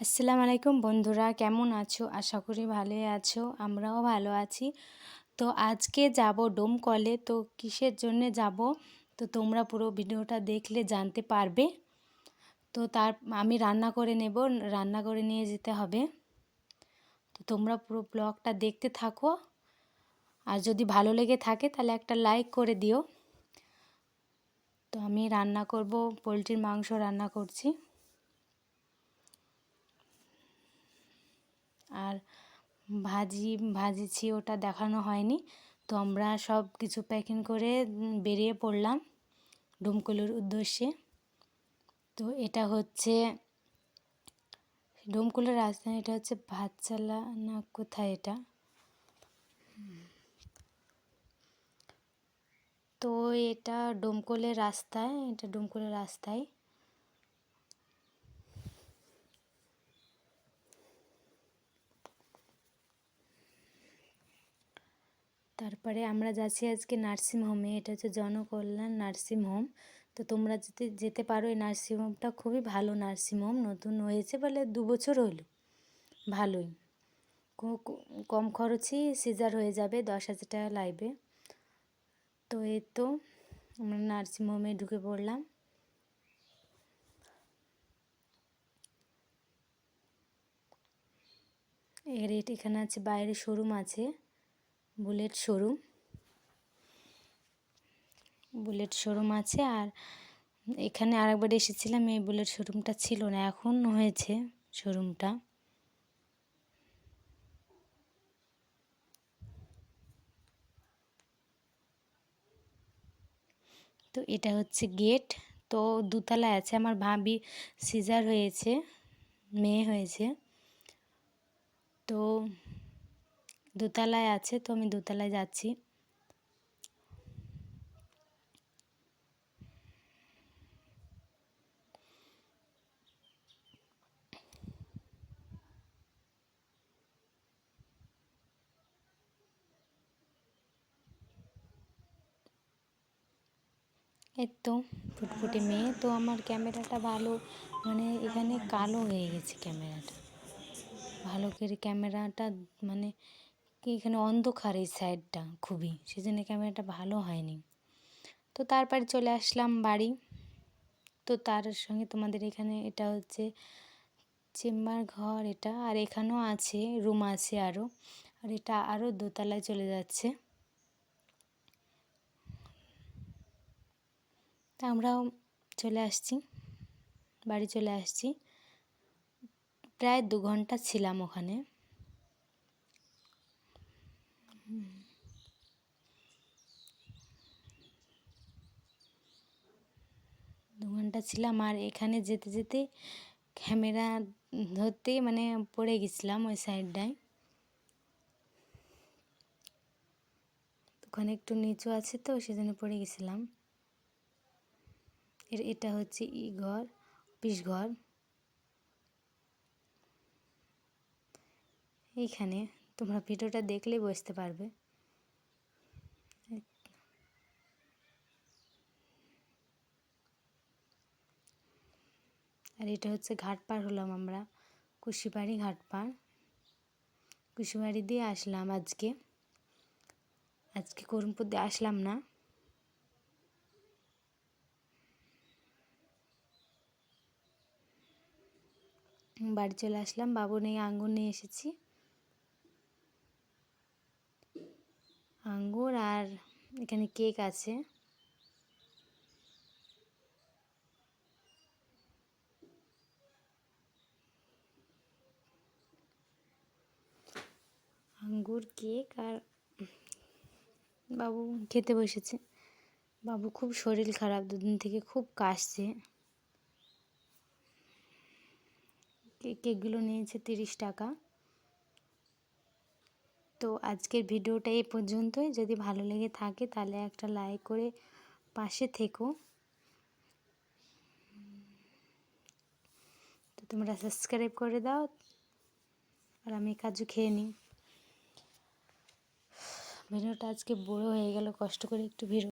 আসসালামু আলাইকুম বন্ধুরা, কেমন আছো? আশা করি ভালোই আছো, আমরাও ভালো আছি। তো আজকে যাব ডোমকলে তো কিসের জন্যে যাব? তো তোমরা পুরো ভিডিওটা দেখলে জানতে পারবে। তো তার, আমি রান্না করে নেব, রান্না করে নিয়ে যেতে হবে। তো তোমরা পুরো ব্লগটা দেখতে থাকো। আর যদি ভালো লেগে থাকে তাহলে একটা লাইক করে দিও। তো আমি রান্না করব, পোলট্রির মাংস রান্না করছি। আর ভাজি, ভাজিছি, ওটা দেখানো হয়নি। তো আমরা সব কিছু প্যাকিং করে বেরিয়ে পড়লাম ডোমকলের উদ্দেশ্যে। তো এটা হচ্ছে, ডোমকলের রাস্তা এটা হচ্ছে ভাতচালা না কোথায় এটা? তো এটা ডোমকলের রাস্তায়, এটা ডোমকলের রাস্তায়। তারপরে আমরা যাচ্ছি আজকে নার্সিং হোমে এটা হচ্ছে জনকল্যাণ নার্সিং হোম তো তোমরা যদি যেতে পারো এই নার্সিং হোমটা খুবই ভালো নার্সিং হোম নতুন হয়েছে বলে দু বছর হলো। ভালোই। কম খরচেই সিজার হয়ে যাবে দশ হাজার টাকা লাগবে। তো এই তো আমরা নার্সিং হোমে ঢুকে পড়লাম। এর এখানে আছে বাইরে শোরুম আছে। Bullet showroom. বুলেট শোরুম আছে আর এখানে আরেকবার এসেছিলাম, এই বুলেট শোরুমটা ছিল না, এখন হয়েছে শোরুমটা। তো এটা হচ্ছে গেট, তো দুতলায় আছে, আমার ভাবি সিজার হয়েছে, মেয়ে হয়েছে। তো দোতলায় আছে, তো আমি দোতলায় যাচ্ছি। এই তো ফুটফুটে মেয়ে, তো আমার ক্যামেরাটা ভালো মানে এখানে কালো হয়ে গেছে ক্যামেরাটা। ভালো করে ক্যামেরাটা মানে কি এখানে অন্ধকার এই সাইডটা খুবই। সেজন্য ক্যামেরাটা ভালো হয়নি। তো তারপরে চলে আসলাম বাড়ি। তো তার সঙ্গে তোমাদের এখানে এটা হচ্ছে চেম্বার ঘর এটা। আর এখানেও আছে রুম আছে আরও আর এটা আরও দোতলায় চলে যাচ্ছে। তা আমরাও চলে আসছি। বাড়ি চলে আসছি। প্রায় দু ঘণ্টা ছিলাম ওখানে। দু ঘণ্টা ছিলাম আর এখানে যেতে যেতে ক্যামেরা ধরতেই মানে পড়ে গেছিলাম ওই সাইডটায়। ওখানে একটু নিচু আছে তো, সেজন্য পড়ে গেছিলাম। এর, এটা হচ্ছে ই ঘর, অফিস ঘর। এইখানে তোমরা ভিডিওটা দেখলেই বুঝতে পারবে। আর এটা হচ্ছে ঘাট পার হলাম আমরা, কুশিবাড়ি ঘাট পার। কুশিবাড়ি দিয়ে আসলাম আজকে। আজকে করুমপুর দিয়ে আসলাম না। বাড়ি চলে আসলাম, বাবু নেই, আঙ্গুর নিয়ে এসেছি আঙ্গুর আর এখানে কেক আছে। আঙ্গুর, কেক আর বাবু খেতে বসেছে। বাবু খুব শরীর খারাপ, দুদিন থেকে খুব কাশছে। কেকগুলো নিয়েছে তিরিশ টাকা। তো আজকের ভিডিওটা এ পর্যন্তই। যদি ভালো লেগে থাকে তাহলে একটা লাইক করে পাশে থেকো। তো তোমরা সাবস্ক্রাইব করে দাও আর আমি কাজু খেয়ে নিই। ভিডিওটা আজকে বড় হয়ে গেল, কষ্ট করে একটু ভিডিও